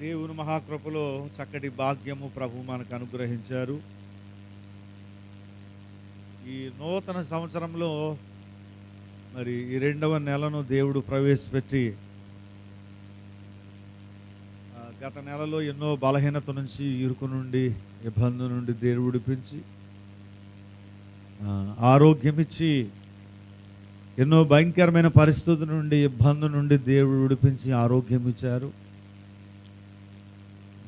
దేవుని మహాకృపలో చక్కటి భాగ్యము ప్రభు మనకు అనుగ్రహించారు. ఈ నూతన సంవత్సరంలో మరి ఈ రెండవ నెలను దేవుడు ప్రవేశపెట్టి గత నెలలో ఎన్నో బలహీనత నుంచి ఇరుకు నుండి ఇబ్బంది నుండి దేవుడు విడిపించి ఆరోగ్యం ఇచ్చి ఎన్నో భయంకరమైన పరిస్థితుల నుండి ఇబ్బంది నుండి దేవుడు విడిపించి ఆరోగ్యం ఇచ్చారు.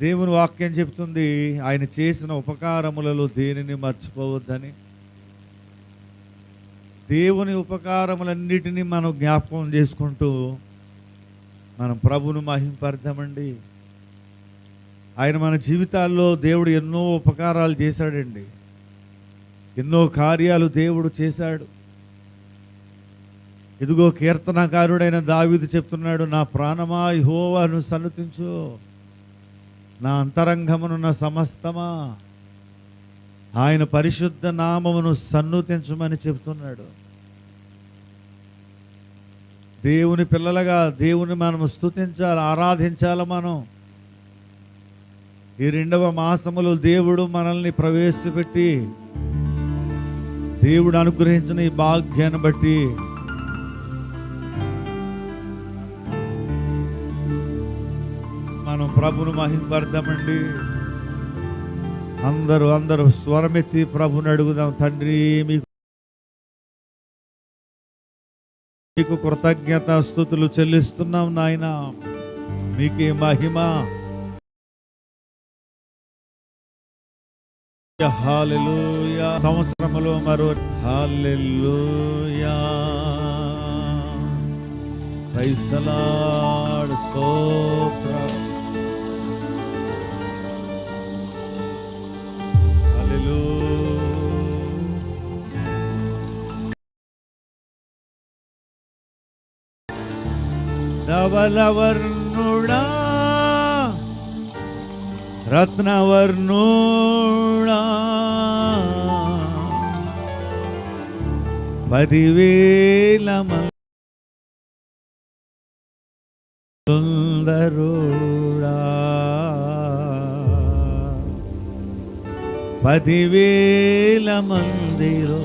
దేవుని వాక్యం చెప్తుంది ఆయన చేసిన ఉపకారములలో దేనిని మర్చిపోవద్దని? దేవుని ఉపకారములన్నిటినీ మనం జ్ఞాపకం చేసుకుంటూ మనం ప్రభును మహింపడతామండి ఆయన మన జీవితాల్లో దేవుడు ఎన్నో ఉపకారాలు చేశాడండి. ఎన్నో కార్యాలు దేవుడు చేశాడు. ఇదిగో కీర్తనకారుడైన దావీదు చెప్తున్నాడు నా ప్రాణమా యెహోవాను సన్నతించు. నా అంతరంగమునున్న సమస్తమా? ఆయన పరిశుద్ధ నామమును సన్నుతించమని చెప్తున్నాడు దేవుని పిల్లలుగా దేవుని మనం స్తుతించాలి ఆరాధించాలి మనం. ఈ రెండవ మాసములో దేవుడు మనల్ని ప్రవేశపెట్టి దేవుడు అనుగ్రహించిన ఈ భాగ్యాన్ని బట్టి ప్రభును మహింపడదామండి అందరూ అందరూ స్వరమెత్తి ప్రభుని అడుగుదాం. తండ్రి మీకు మీకు కృతజ్ఞత స్థుతులు చెల్లిస్తున్నాం నాయన. మీకే మహిమ. సంవత్సరములో మరో హాలెల్లుయా. ప్రైజ్ ధవలవర్ణుడా రత్నవర్ణుడా? పదివేల సుందరుడా పదివేల మందిరో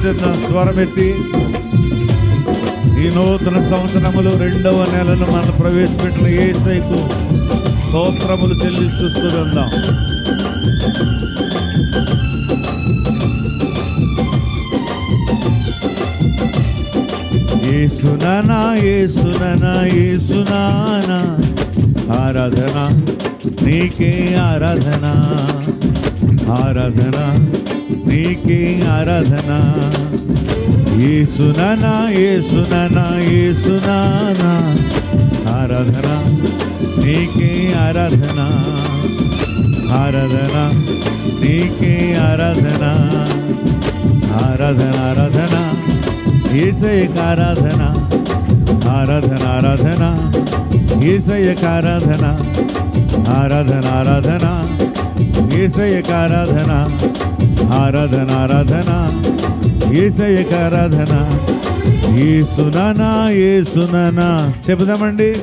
ఆయనను స్వరమెత్తి ఈ నూతన సంవత్సరములు రెండవ నెలను మనం ప్రవేశపెట్టిన ఏ సైకు స్తోత్రములు చెల్లిస్తూ ఏ ఏసునానా ఏ ఏసునానా ఆరాధన నీకే ఆరాధన ఆరాధన. నీకే ఆరాధన ఏసునానా ఏసునానా ఏసునానా ఆరాధన నీకే ఆరాధన ఆరాధన నీకే ఆరాధన ఆరాధన ఆరాధన ఏసయ్యకు ఆరాధన ఆరాధన ఆరాధన ఏసయ్యకు ఆరాధన ఆరాధన ఆరాధన ఏసయ్యకు ఆరాధన ఆరాధన ఆరాధన ఏసయ్యకు ఆరాధన. ఏసునానా ఏసునానా చెబుదామండి.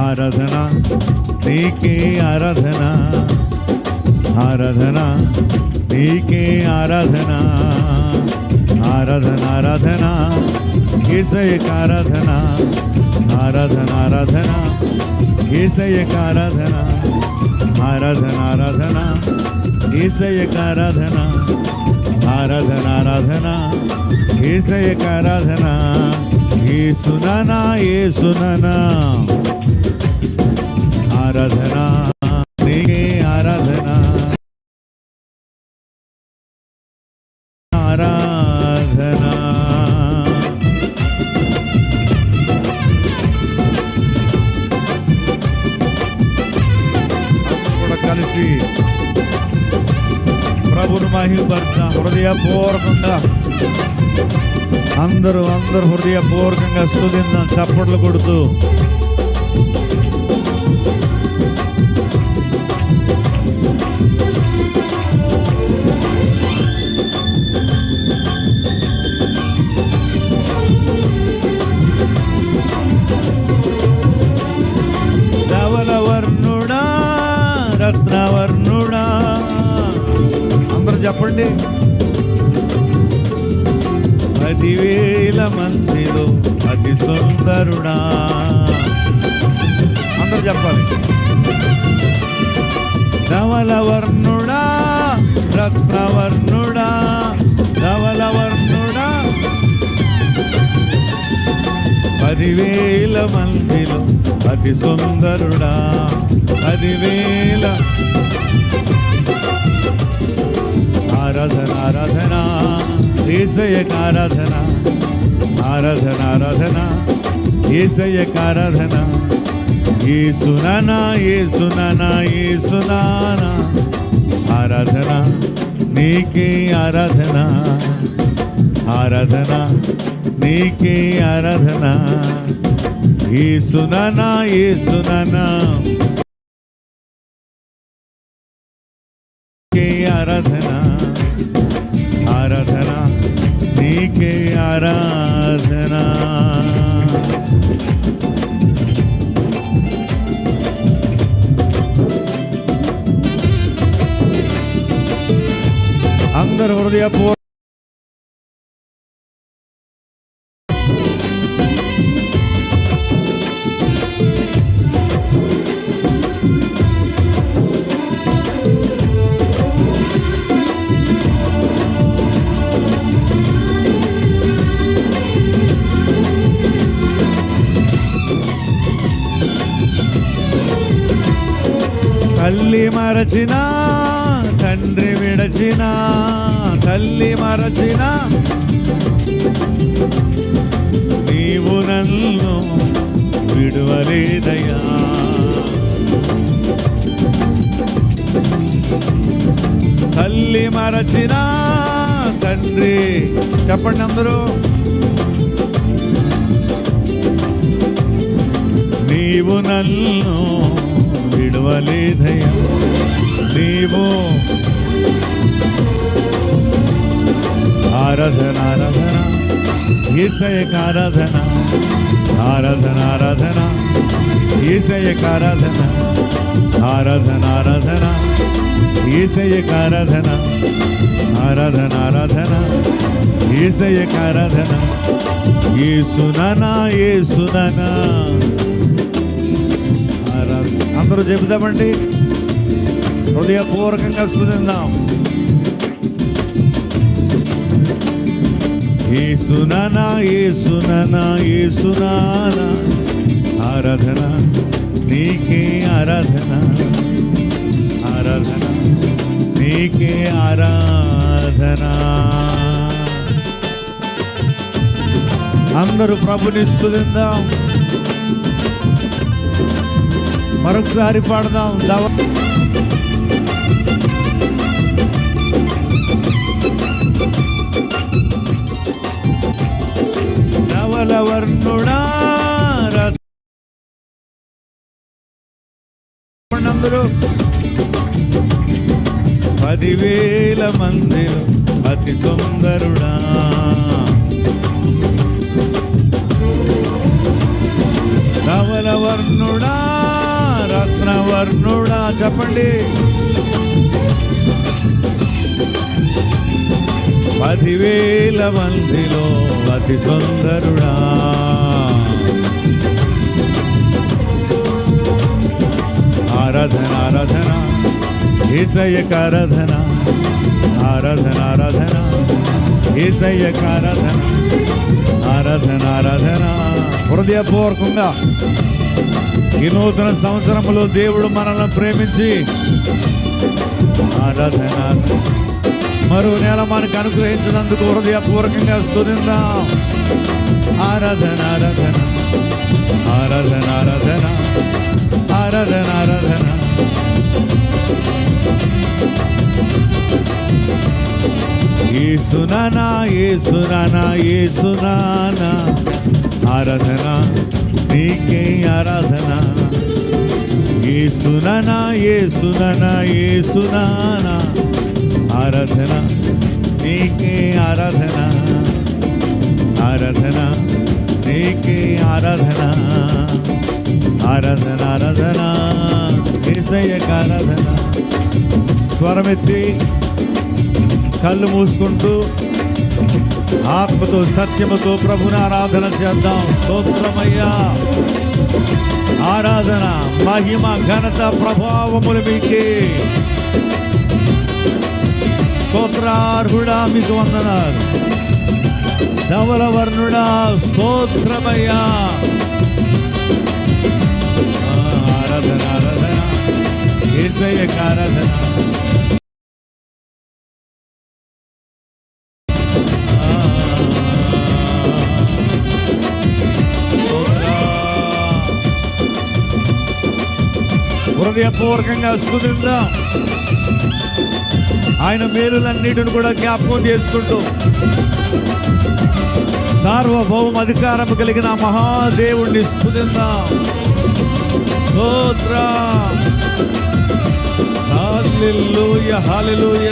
ఆరాధన నీకే ఆరాధన. ఆరాధన నీకే ఆరాధన. ఆరాధన ఆరాధన ఏసయ్యకు ఆరాధన. ఆరాధన ఆరాధన ఏసయ్యకు ఆరాధన. ఆరాధన ఆరాధన ఏసయ్యకు ఆరాధన ఆరాధన ఆరాధన ఏసయ్యకు ఆరాధన ఏసునానా ఏసునానా. ఆరాధన. హృదయపూర్వకంగా అందరూ అందరూ హృదయపూర్వకంగా స్తుతిందాం చప్పట్లు కొడుతూ. అతి సుందరుడా పదివేల. ఆరాధన ఆరాధన ఏసయ్యక ఆరాధన ఆరాధన ఆరాధన ఏసయ్యక ఆరాధన. ఏ సునానా ఏ ఏసునానా ఏ ఏసునానా ఆరాధన నీకే ఆరాధన. ఆరాధన నీకే ఆరాధన. ఏసునానా ఏసునానా. నీకే ఆరాధన ఆరాధన నీకే ఆరాధన. అందరు హృదయపూర్వ తల్లి మరచిన తండ్రి విడచిన తల్లి మరచిన నీవు నన్ను విడువలేదయా తల్లి మరచిన తండ్రి చెప్పండి అందరూ. నీవు నన్ను విడవలేదయా నీవు ఆరాధన ఆరాధన. ఈసయక ఆరాధన ఆరాధన ఆరాధన. ఈసయక ఆరాధన ఆరాధన ఆరాధన. ఈసయక ఆరాధన ఆరాధన ఆరాధన. ఈసయక ఆరాధన. ఏసుననా ఏసుననా ఆరాధన అందరూ చెబుతామండి హృదయపూర్వకంగా స్మృతిందాం ఏసునానా ఏసునానా ఏసునానా ఆరాధన నీకే ఆరాధన. ఆరాధన నీకే ఆరాధన. అందరూ ప్రభుని స్తుతిందాం మరొకసారి పాడదాం. దవ నవల వర్ణుడా పదివేల మందిలో అతి సుందరుడా. ధవల వర్ణుడా రత్నవర్ణుడా చెప్పండి. పదివేల మందిలో అతి సుందరుడా. ఆరాధన ఆరాధన ఏసయ్యక ఆరాధన ఆరాధన ఆరాధన ఏసయ్యక ఆరాధన ఆరాధన ఆరాధన. హృదయపూర్వకంగా ఈ నూతన సంవత్సరంలో దేవుడు మనల్ని ప్రేమించి ఆరాధన. మరో నెల మనకు అనుగ్రహించినందుకు హృదయపూర్వకంగా స్థుతిందాం ఆరాధన ఆరాధన. ఆరాధన ఆరాధన. ఆరాధన ఆరాధన. ఏసునానా ఏసునానా ఏసునానా. ఆరాధన నీకే ఆరాధన. ఏసునానా ఏసునానా ఏసునానా. ఆరాధన నీకే ఆరాధన. ఆరాధన నీకే ఆరాధన. ఆరాధన ఆరాధన ఏసయ్యకు ఆరాధన. స్వరమెత్తి కళ్ళు మూసుకుంటూ ఆత్మతో సత్యముతో ప్రభుని ఆరాధన చేద్దాం. స్తోత్రమయ్యా. ఆరాధన మహిమ ఘనత ప్రభావములు మీకే. స్తోత్రార్హుడా మీకు వందనాలు ధవలవర్ణుడా స్తోత్రమయ్యా. ఆరాధన ఆరాధన. ఏసయ్యకు ఆరాధన హృదయపూర్వకంగా స్థుతిద్దాం ఆయన మేలులన్నిటిని కూడా జ్ఞాపకం చేసుకుంటూ సార్వభౌమ అధికారం కలిగిన మహాదేవుణ్ణి స్థుతిద్దాం. స్తోత్ర. హల్లెలూయ హల్లెలూయ.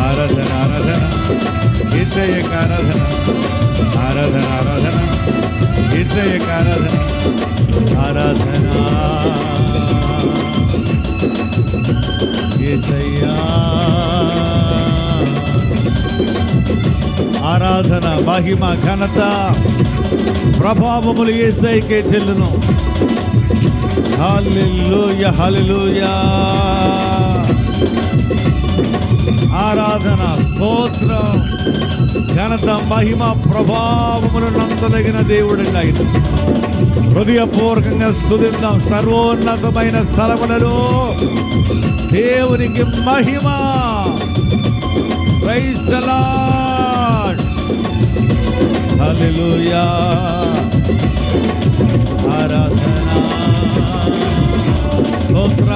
ఆరాధన ఆరాధన. యేసయ్యకు ఆరాధన. ఆరాధన ఆరాధన. యేసయ్యకు ఆరాధన. ఆరాధన. యేసయ్యా ఆరాధన మహిమ ఘనత ప్రభావములు ఏసైకే చెల్లును. హాలిలుయ హాలిలుయా ఆరాధన స్తోత్రం ఘనత మహిమ ప్రభావములు నందదగిన దేవుడండి ఆయన హృదయపూర్వకంగా స్తుతిద్దాం సర్వోన్నతమైన స్థలములలో దేవునికి మహిమ. Praise ఆరాధన స్తోత్ర.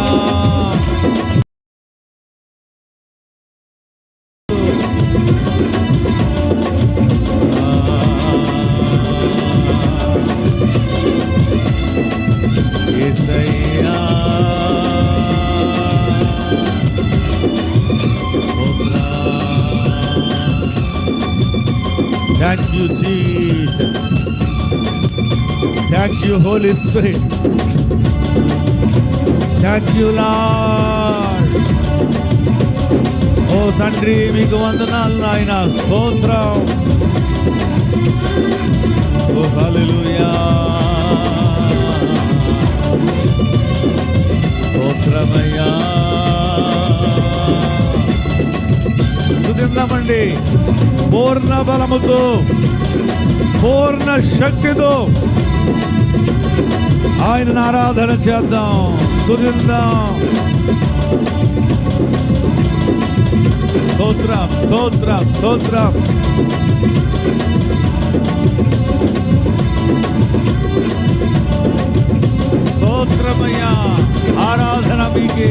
Thank you, Jesus. Thank you, Holy Spirit. Thank you, Lord. ఓ తండ్రి మీకు వందనాలు నాయన స్తోత్రం ఓ హల్లెలూయా స్తోత్రమయ్యా స్తుతిద్దామండి పూర్ణ బలముతో పూర్ణ శక్తితో ఆయనను ఆరాధన చేద్దాం. స్తుతిద్దాం. స్తోత్రం స్తోత్రం స్తోత్రం. స్తోత్రమయ్యా ఆరాధన మీకే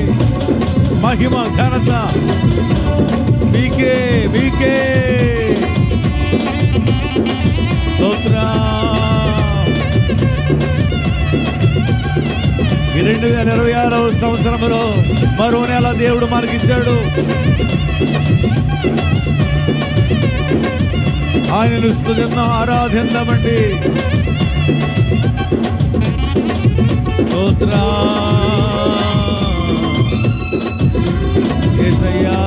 మహిమ ఘనత. మీకే మీకే. రెండు వేల ఇరవై ఆరవ సంవత్సరంలో మరో నెల దేవుడు మనకిచ్చాడు. ఆయనను స్థుతిన్న ఆరాధిద్దామండి స్తోత్ర. యేసయ్యా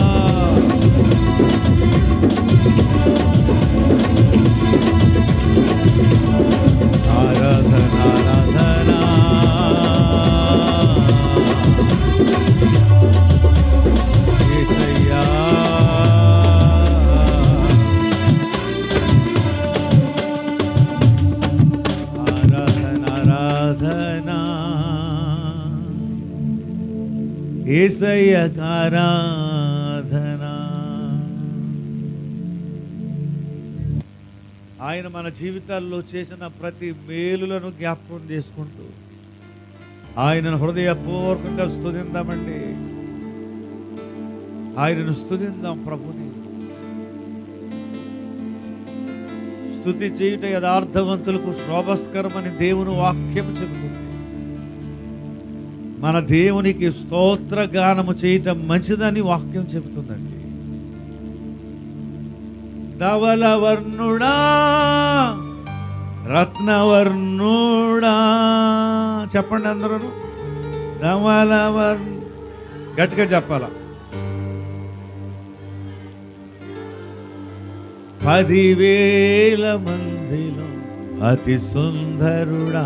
యేసయ్యకు ఆయన మన జీవితాల్లో చేసిన ప్రతి మేలులను జ్ఞాపకం చేసుకుంటూ ఆయనను హృదయపూర్వకంగా స్తుతిందామండి. ఆయనను స్తుతిందాం ప్రభుని. స్థుతి చేయుట యథార్థవంతులకు శోభస్కరమని దేవుని వాక్యం చెబుతుంది. మన దేవునికి స్తోత్ర గానము చేయటం మంచిదని వాక్యం చెబుతుందండి. ధవలవర్ణుడా రత్నవర్ణుడా చెప్పండి అందరూ. ధవలవర్ణ గట్టిగా చెప్పాలా? పదివేల మందిలో అతి సుందరుడా.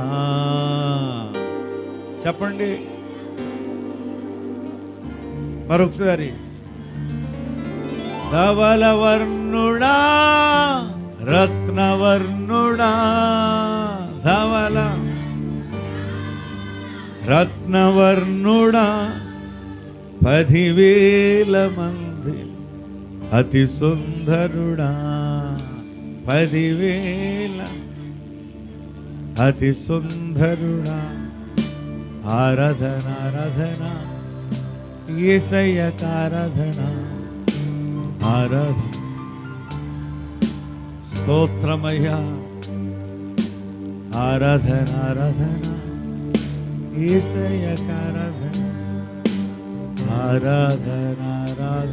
చెప్పండి. మరొకసారి. ధవలవర్ణుడా రత్నవర్ణుడా ధవల. రత్నవర్ణుడా పదివేల మంది. అతి సుందరుడా పదివేల. అతి సుందరుడా ఆరాధన ఆరాధన. ఏసయ్యక ఆరాధన. ఆరాధన. స్తోత్రమయ్యా. ఆరాధన ఆరాధన. ఏసయ్యక ఆరాధన. ఆరాధన ఆరాధన.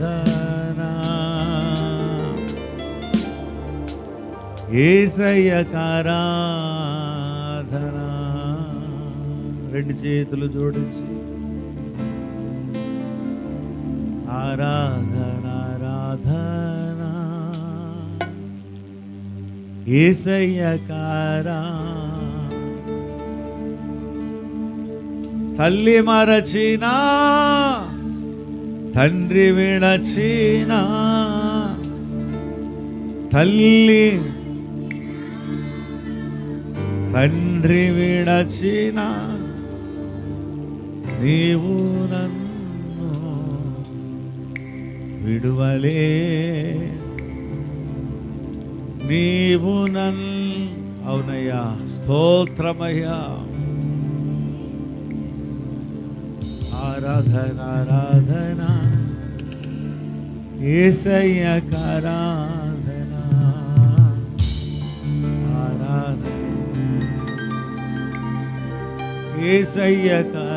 రెండు చేతులు జోడించి. ఆరాధన ఆరాధన. ఏసయ్యకారా తల్లి మరచినా తండ్రి విడచినా తల్లి తండ్రి విడచిన నీవు నన్ను విడువలే. నీవు నన్ అవునయ్యా స్తోత్రమయ్యా. ఆరాధన ఆరాధన. ఏసయ్యకారాధన ఆరాధన. ఏసయ్యక